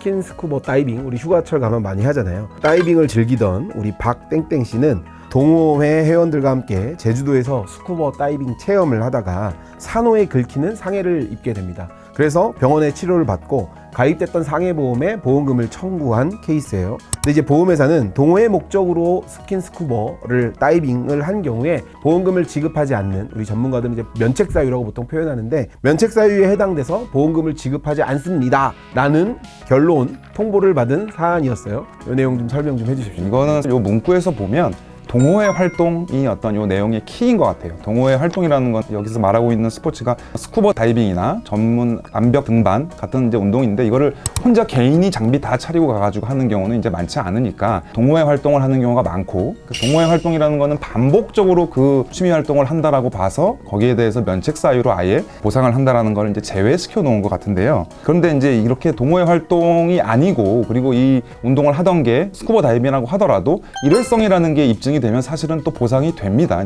스킨 스쿠버 다이빙 우리 휴가철 가면 많이 하잖아요. 다이빙을 즐기던 우리 박땡땡 씨는 동호회 회원들과 함께 제주도에서 스쿠버 다이빙 체험을 하다가 산호에 긁히는 상해를 입게 됩니다. 그래서 병원에 치료를 받고 가입됐던 상해보험에 보험금을 청구한 케이스예요. 근데 이제 보험회사는 동호회 목적으로 스킨 스쿠버를 다이빙을 한 경우에 보험금을 지급하지 않는 우리 전문가들은 이제 면책 사유라고 보통 표현하는데 면책 사유에 해당돼서 보험금을 지급하지 않습니다라는 결론 통보를 받은 사안이었어요. 이 내용 좀 설명 좀 해주십시오. 이거는 요 문구에서 보면 동호회 활동이 어떤 요 내용의 키인 것 같아요. 동호회 활동이라는 건 여기서 말하고 있는 스포츠가 스쿠버 다이빙이나 전문 암벽 등반 같은 이제 운동인데 이거를 혼자 개인이 장비 다 차리고 가가지고 하는 경우는 이제 많지 않으니까 동호회 활동을 하는 경우가 많고 그 동호회 활동이라는 거는 반복적으로 그 취미 활동을 한다라고 봐서 거기에 대해서 면책 사유로 아예 보상을 한다라는 걸 이제 제외시켜 놓은 것 같은데요. 그런데 이제 이렇게 동호회 활동이 아니고 그리고 이 운동을 하던 게 스쿠버 다이빙이라고 하더라도 일회성이라는 게 입증이 되면 사실은 또 보상이 됩니다.